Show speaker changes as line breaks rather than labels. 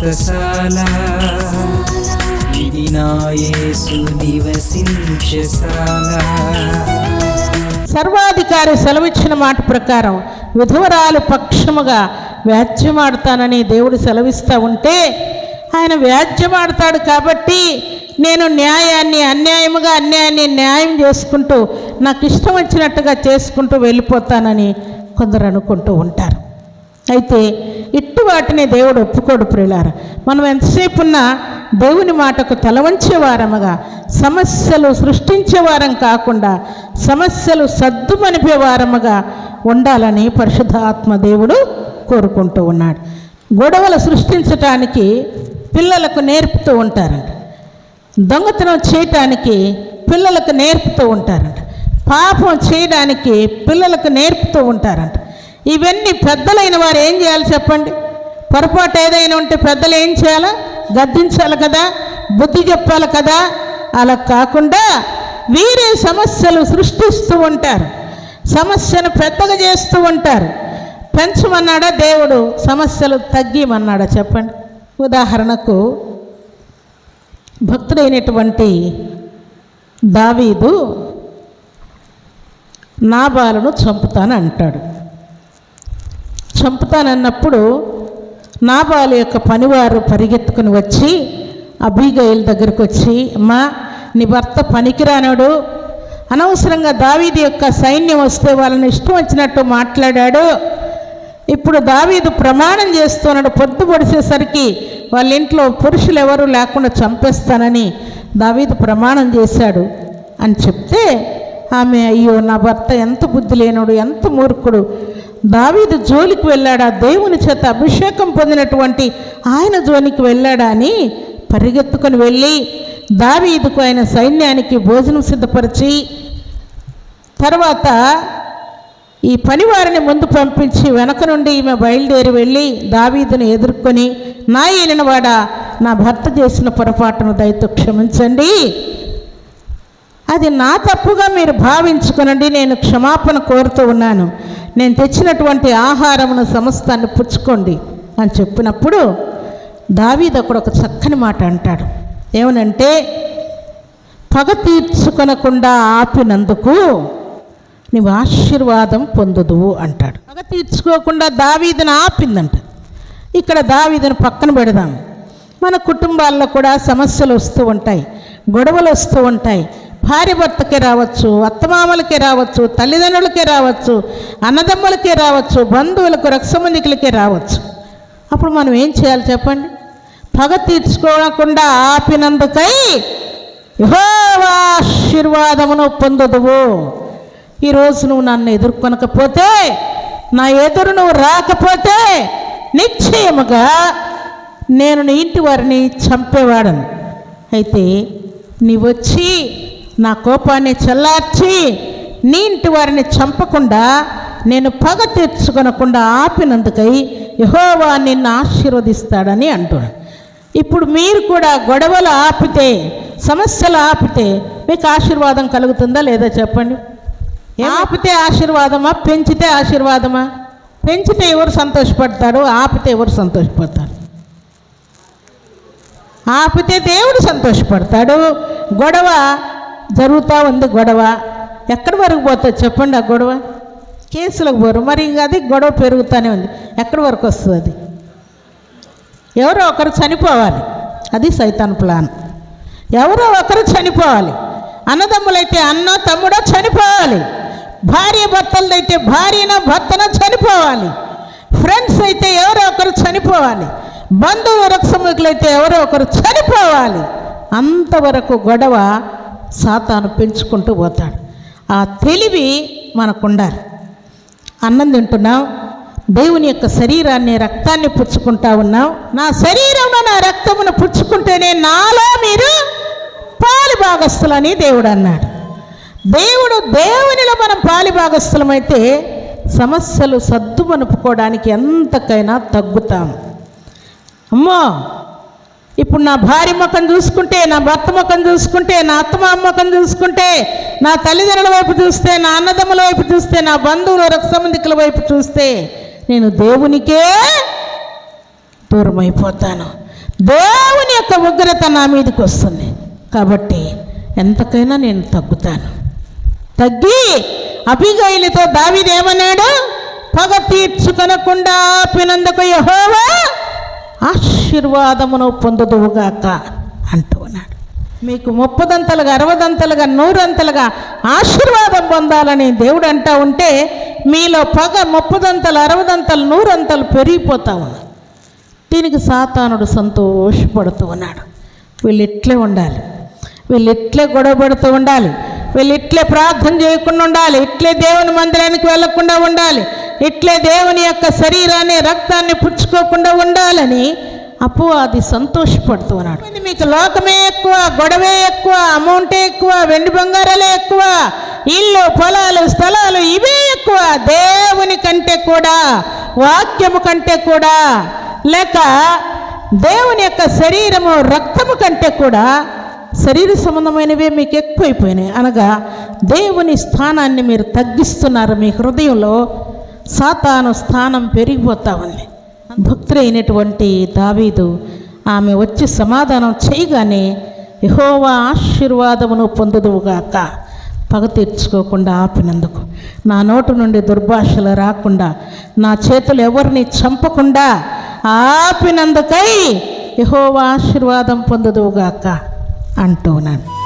వ్రతశాల ఇది నివసించశాల
సర్వాధికారి సెలవిచ్చిన మాట ప్రకారం విధవరాలు పక్షముగా వ్యాజ్యమాడతానని దేవుడు సెలవిస్తూ ఉంటే ఆయన వ్యాజ్యమాడతాడు కాబట్టి నేను న్యాయాన్ని అన్యాయముగా అన్యాయాన్ని న్యాయం చేసుకుంటూ నాకు ఇష్టం వచ్చినట్టుగా చేసుకుంటూ వెళ్ళిపోతానని కొందరు అనుకుంటూ ఉంటారు. అయితే ఇట్టు వాటిని దేవుడు ఒప్పుకోడు ప్రియులార. మనం ఎంతసేపు ఉన్నా దేవుని మాటకు తలవంచేవారముగా సమస్యలు సృష్టించే వారం కాకుండా సమస్యలు సద్దుమనిపే వారముగా ఉండాలని పరిశుద్ధాత్మ దేవుడు కోరుకుంటూ ఉన్నాడు. గొడవలు సృష్టించటానికి పిల్లలకు నేర్పుతూ ఉంటారంట. దొంగతనం చేయటానికి పిల్లలకు నేర్పుతూ ఉంటారంట. పాపం చేయడానికి పిల్లలకు నేర్పుతూ ఉంటారంట. ఇవన్నీ పెద్దలైన వారు ఏం చేయాలి చెప్పండి? పొరపాటు ఏదైనా ఉంటే పెద్దలు ఏం చేయాలా? గద్దించాలి కదా? బుద్ధి చెప్పాలి కదా? అలా కాకుండా వీరే సమస్యలు సృష్టిస్తూ ఉంటారు. సమస్యను పెద్దగా చేస్తూ ఉంటారు. పెంచమన్నాడా దేవుడు? సమస్యలు తగ్గిమన్నాడా చెప్పండి? ఉదాహరణకు భక్తుడైనటువంటి దావీదు నాబాలను చంపుతాను అంటాడు చంపుతానన్నప్పుడు నాబాలు యొక్క పనివారు పరిగెత్తుకుని వచ్చి అబీగయిల్ దగ్గరకు వచ్చి అమ్మా నీ భర్త పనికిరానుడు. అనవసరంగా దావీది యొక్క సైన్యం వస్తే వాళ్ళని ఇష్టం వచ్చినట్టు మాట్లాడాడు. ఇప్పుడు దావీదు ప్రమాణం చేస్తున్నాడు. పొద్దు పొడిచేసరికి వాళ్ళ ఇంట్లో పురుషులు ఎవరు లేకుండా చంపేస్తానని దావీదు ప్రమాణం చేశాడు. అని చెప్తే ఆమె అయ్యో నా భర్త ఎంత బుద్ధి లేనుడు ఎంత మూర్ఖుడు. దావీదు జోలికి వెళ్ళాడా? దేవుని చేత అభిషేకం పొందినటువంటి ఆయన జోలికి వెళ్ళాడా అని పరిగెత్తుకొని వెళ్ళి దావీదుకు ఆయన సైన్యానికి భోజనం సిద్ధపరిచి తర్వాత ఈ పనివారిని ముందు పంపించి వెనక నుండి ఈమె బయలుదేరి వెళ్ళి దావీదును ఎదుర్కొని నా ఏలినవాడా నా భర్త చేసిన పొరపాటును దయతో క్షమించండి. అది నా తప్పుగా మీరు భావించుకునండి నేను క్షమాపణ కోరుతూ ఉన్నాను. నేను తెచ్చినటువంటి ఆహారమును సమస్తాన్ని పుచ్చుకోండి అని చెప్పినప్పుడు దావీదు అక్కడ ఒక చక్కని మాట అంటాడు. ఏమనంటే పగ తీర్చుకొనకుండా ఆపినందుకు నువ్వు ఆశీర్వాదం పొందుదువు అంటాడు. పగ తీర్చుకోకుండా దావీదని ఆపిందంట. ఇక్కడ దావీదని పక్కన పెడదాం. మన కుటుంబాల్లో కూడా సమస్యలు వస్తూ ఉంటాయి గొడవలు వస్తూ ఉంటాయి. భార్య భర్తకే రావచ్చు అత్తమామలకే రావచ్చు తల్లిదండ్రులకే రావచ్చు అన్నదమ్ములకే రావచ్చు బంధువులకు రక్తసంబంధికులకే రావచ్చు. అప్పుడు మనం ఏం చేయాలి చెప్పండి? పగ తీర్చుకోకుండా ఆపినందుకై ఆశీర్వాదమును పొందదువు. ఈరోజు నువ్వు నన్ను ఎదుర్కొనకపోతే నా ఎదురు నువ్వు రాకపోతే నిశ్చయముగా నేను నీ ఇంటి వారిని చంపేవాడను. అయితే నీవొచ్చి వచ్చి నా కోపాన్ని చల్లార్చి నీ ఇంటి వారిని చంపకుండా నేను పగ తీర్చుకొనకుండా ఆపినందుకై యహోవా నిన్ను ఆశీర్వదిస్తాడని అంటున్నాడు. ఇప్పుడు మీరు కూడా గొడవలు ఆపితే సమస్యలు ఆపితే మీకు ఆశీర్వాదం కలుగుతుందా లేదా చెప్పండి? ఆపితే ఆశీర్వాదమా? పెంచితే ఆశీర్వాదమా? పెంచితే ఎవరు సంతోషపడతారు? ఆపితే ఎవరు సంతోషపడతారు? ఆపితే దేవుడు సంతోషపడతాడు. గొడవ జరుగుతూ ఉంది గొడవ. ఎక్కడి వరకు పోతుంది చెప్పండి ఆ గొడవ? కేసులకు పోరు. మరి అది గొడవ పెరుగుతూనే ఉంది. ఎక్కడి వరకు వస్తుంది అది? ఎవరో ఒకరు చనిపోవాలి. అది సైతాన్ ప్లాన్. ఎవరో ఒకరు చనిపోవాలి. అన్నదమ్ములైతే అన్న తమ్ముడో చనిపోవాలి. భార్య భర్తలదైతే భార్యన భర్తన చనిపోవాలి. ఫ్రెండ్స్ అయితే ఎవరో ఒకరు చనిపోవాలి. బంధువు రక్షములైతే ఎవరో ఒకరు చనిపోవాలి. అంతవరకు గొడవ సాతాను పెంచుకుంటూ పోతాడు. ఆ తెలివి మనకు ఉండాలి అన్నం తింటున్నాం దేవుని యొక్క శరీరాన్ని రక్తాన్ని పుచ్చుకుంటా ఉన్నాం నా శరీరంలో నా రక్తమును పుచ్చుకుంటేనే నాలో మీరు పాలి భాగస్థులని దేవుడు అన్నాడు. దేవుడు దేవునిలో మనం పాలి భాగస్థులమైతే సమస్యలు సర్దుమనుపుకోవడానికి ఎంతకైనా తగ్గుతాం. అమ్మో! ఇప్పుడు నా భార్య ముఖం చూసుకుంటే నా భర్త ముఖం చూసుకుంటే నా అత్తమామ ముఖం చూసుకుంటే నా తల్లిదండ్రుల వైపు చూస్తే నా అన్నదమ్ముల వైపు చూస్తే నా బంధువుల రక్త సంబంధికుల వైపు చూస్తే నేను దేవునికే దూరం అయిపోతాను దేవుని యొక్క ఉగ్రత నా మీదకి వస్తుంది. కాబట్టి ఎంతకైనా నేను తగ్గుతాను. తగ్గి అభిగైలతో దావిదేమన్నాడు పగ తీర్చుకొనకుండా ఆపినందుకు యహోవా ఆశీర్వాదమును పొందుదువుగాక అంటూ ఉన్నాడు. మీకు ముప్పదంతలుగా అరవదంతలుగా నూరంతలుగా ఆశీర్వాదం పొందాలని దేవుడు అంటా ఉంటే మీలో పగ ముప్పదంతలు అరవదంతలు నూరంతలు పెరిగిపోతా ఉంది దీనికి సాతానుడు సంతోషపడుతూ ఉన్నాడు. వీళ్ళు ఇట్లే ఉండాలి. వీళ్ళు ఇట్లే గొడవ పడుతూ ఉండాలి. వీళ్ళు ఇట్లే ప్రార్థన చేయకుండా ఉండాలి. ఇట్లే దేవుని మందిరానికి వెళ్ళకుండా ఉండాలి. ఇట్లే దేవుని యొక్క శరీరాన్ని రక్తాన్ని పుచ్చుకోకుండా ఉండాలని అప్పు అది సంతోషపడుతూ ఉన్నాడు. మీకు లోకమే ఎక్కువ గొడవే ఎక్కువ అమౌంటే ఎక్కువ వెండి బంగారాలే ఎక్కువ ఇల్లు పొలాలు స్థలాలు ఇవే ఎక్కువ. దేవుని కంటే కూడా వాక్యము కంటే కూడా లేక దేవుని యొక్క శరీరము రక్తము కంటే కూడా శరీర సంబంధమైనవే మీకు ఎక్కువైపోయినాయి. అనగా దేవుని స్థానాన్ని మీరు తగ్గిస్తున్నారు మీ హృదయంలో. సాతాను స్థానం పెరిగిపోతా ఉంది భక్తులైనటువంటి దావీదు ఆమె వచ్చి సమాధానం చేయగానే యహోవా ఆశీర్వాదమును పొందుదువుగాక. పగ తీర్చుకోకుండా ఆపినందుకు. నా నోటు నుండి దుర్భాషలు రాకుండా నా చేతులు ఎవరిని చంపకుండా ఆపినందుకై యహోవా ఆశీర్వాదం పొందుదువుగాక అంటున్నాను